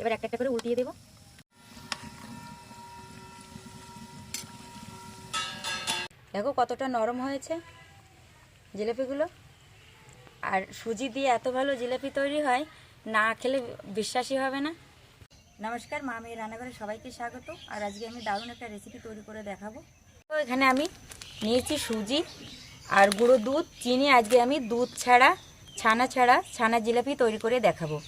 এবার একটা একটা করে উল্টিয়ে দেবো। দেখো কতটা নরম হয়েছে জিলেপিগুলো। আর সুজি দিয়ে এত ভালো জিলেপি তৈরি হয়, না খেলে বিশ্বাসই হবে না। নমস্কার, মা মেয়ের রান্নাঘরে সবাইকে স্বাগত। আর আজকে আমি দারুণ একটা রেসিপি তৈরি করে দেখাবো। তো এখানে আমি নিয়েছি সুজি আর গুঁড়ো দুধ, চিনি। আজকে আমি দুধ ছাড়া, ছানা ছাড়া, ছানা জিলাপি তৈরি করে দেখাবো।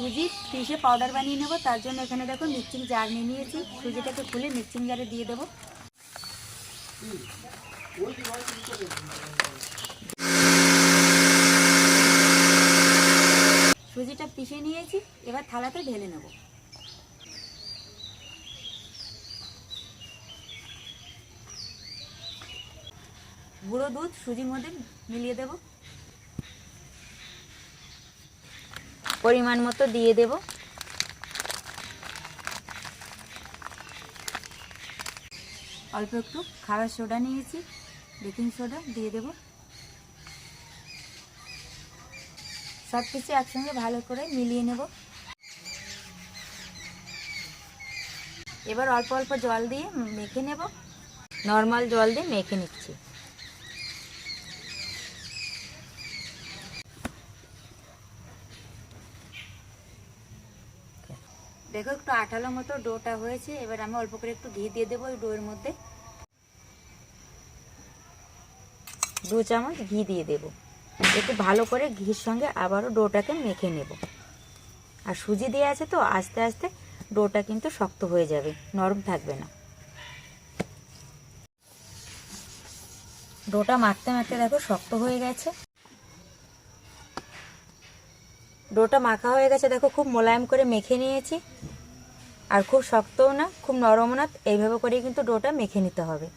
সুজি পিষে পাউডার বানিয়ে নেব। তার জন্য এখানে দেখো মিক্সিং জার নিয়ে নিয়েছি। সুজিটাকে খুলে মিক্সিং জারে দিয়ে দেবো। সুজিটা পিষে নিয়েছি। এবার থালাতে ঢেলে নেব। গুঁড়ো দুধ সুজির মধ্যে মিলিয়ে দেব। পরিমাণ মতো দিয়ে দেব। অল্প একটু খাবার সোডা নিয়েছি, বেকিং সোডা দিয়ে দেব। সব কিছু একসঙ্গে ভালো করে মিলিয়ে নেব। এবার অল্প অল্প জল দিয়ে মেখে নেব। নর্মাল জল দিয়ে মেখে নিচ্ছি। দেখো একটু আঠালো মতো ডোটা হয়েছে, এবার আমি অল্প করে একটু ঘি দিয়ে দেবো ওই ডোয়ের মধ্যে। দু চামচ ঘি দিয়ে দেব। একটু ভালো করে ঘির সঙ্গে আবারও ডোটাকে মেখে নেব। আর সুজি দিয়ে আছে তো, আস্তে আস্তে ডোটা কিন্তু শক্ত হয়ে যাবে, নরম থাকবে না। ডোটা মাখতে মাখতে দেখো শক্ত হয়ে গেছে। ডোটা মাখা হয়ে গেছে, দেখো খুব মোলায়েম করে মেখে নিয়েছি। আর খুব শক্তও না, খুব নরমও না, এইভাবে করে কিন্তু ডোটা মেখে নিতে হবে।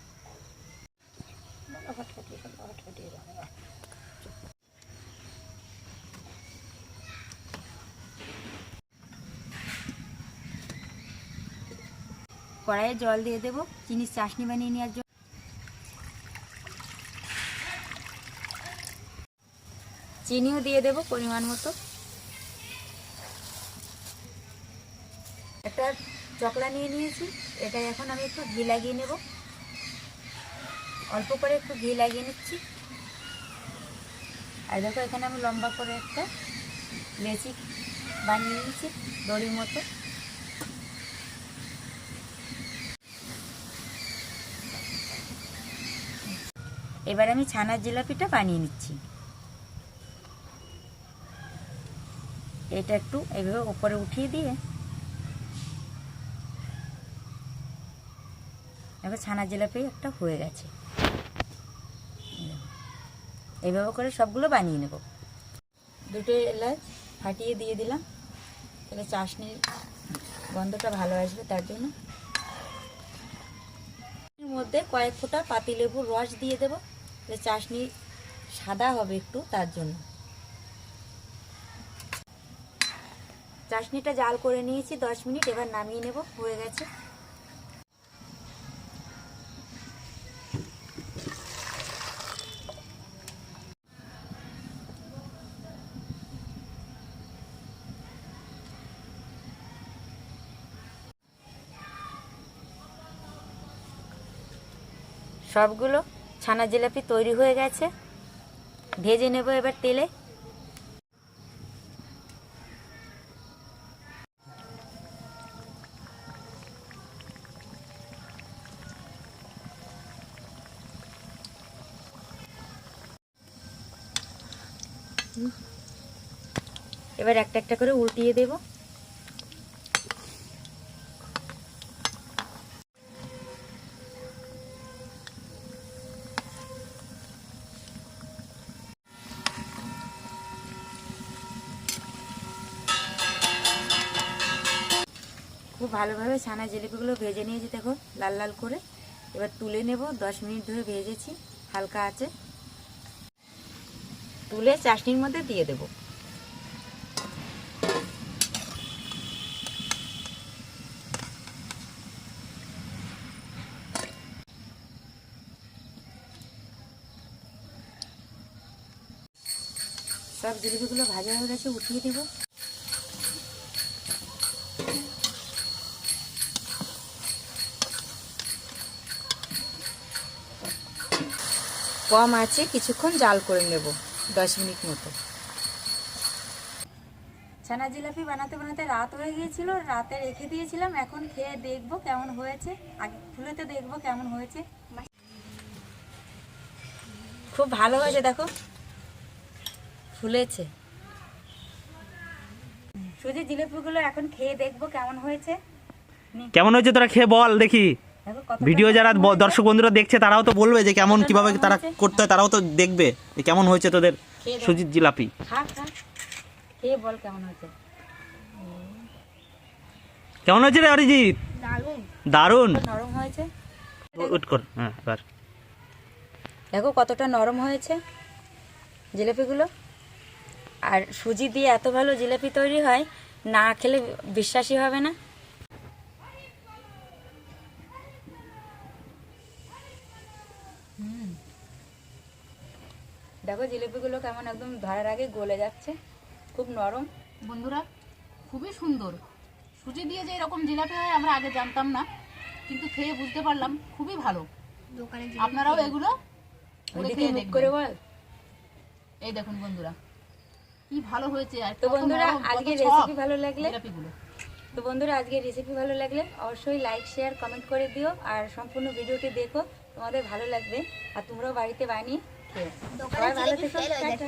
কড়াইয়ে জল দিয়ে দেবো, চিনির চাশনি বানিয়ে নেওয়ার জন্য। চিনিও দিয়ে দেবো পরিমাণ মতো। একটা চকলা নিয়ে নিয়েছি। এটা এখন আমি একটু ঘি লাগিয়ে নেব। অল্প করে একটু ঘি লাগিয়ে নিচ্ছি। আর দেখো, এখানে আমি লম্বা করে একটা লেচি বানিয়ে নিয়েছি, দড়ির মতো। এবার আমি ছানার জিলাপিটা বানিয়ে নিচ্ছি। এটা একটু এভাবে উপরে উঠিয়ে দিয়ে এবার ছানা জিলাপি একটা হয়ে গেছে। এইভাবে করে সবগুলো বানিয়ে নেব। দুটো এলাচ ফাটিয়ে দিয়ে দিলাম। তাহলে চাশনির গন্ধটা ভালো আসবে তার জন্য। মধ্যে কয়েক ফোঁটা পাতিলেবুর রস দিয়ে দেবো। তাহলে চাশনি সাদা হবে একটু তার জন্য। চাশনিটা জাল করে নিয়েছি, দশ মিনিট এবার নামিয়ে নেব। হয়ে গেছে। সবগুলো ছানা জিলাপি তৈরি হয়ে গেছে। ভেজে নেব এবার তেলে। এবার একটা একটা করে উল্টিয়ে দেবো। খুব ভালোভাবে ছানা জিলিপিগুলো ভেজে নিয়েছি দেখো, লাল লাল করে। এবার তুলে নেব, দশ মিনিট ধরে ভেজেছি, হালকা আছে। তুলে চাশনির মধ্যে দিয়ে দেব। সব জিলিপিগুলো ভাজা হয়ে গেছে, উঠিয়ে দেবো। কম আছে কিছুক্ষণ জাল করে নেব দশ মিনিট মতো। ছানা জিলাপি বানাতে বানাতে রাত হয়ে গিয়েছিল রাতে রেখে দিয়েছিলাম এখন খেয়ে দেখব কেমন হয়েছে। আগে খুলেতে দেখব কেমন হয়েছে। খুব ভালো হয়েছে দেখো। ফুলেছে। সুজি জিলিপিগুলো এখন খেয়ে দেখব কেমন হয়েছে। কেমন হয়েছে তোরা খেয়ে বল দেখি। ভিডিও যারা। দর্শক বন্ধুরা দেখছে তারাও তো বলবে যে কেমন কীভাবে তারা করতে হয় তারাও তো দেখবে যে কেমন হয়েছে তোদের। সুজির জিলাপি। বল কেমন হয়েছে। কেমন হয়েছে রে অরিজিৎ? দারুণ। নরম হয়েছে। উঠ কর। হ্যাঁ এবার। দেখো কতটা নরম হয়েছে জিলিপিগুলো। আর সুজি দিয়ে এত ভালো জিলিপি তৈরি হয় না খেলে বিশ্বাসই হবে না। দেখো জিলিপিগুলো কেমন একদম ধরার আগে গলে যাচ্ছে। খুব নরম। বন্ধুরা খুবই সুন্দর। সুজি দিয়ে যে এরকম জিলাপি হয় আমরা আগে জানতাম না কিন্তু খেয়ে বুঝতে পারলাম খুবই ভালো। আপনারাও এগুলো করে বল। এই দেখুন বন্ধুরা কি ভালো হয়েছে। আর তো বন্ধুরা আজকে রেসিপি ভালো লাগলে জিলাপিগুলো। তো বন্ধুরা আজকে রেসিপি ভালো লাগলে অবশ্যই লাইক শেয়ার কমেন্ট করে দিও। আর সম্পূর্ণ ভিডিওটি দেখো তোমাদের ভালো লাগবে। আর তোমরাও বাড়িতে বানিয়ে খেও সবাই ভালো থেকো টাটা।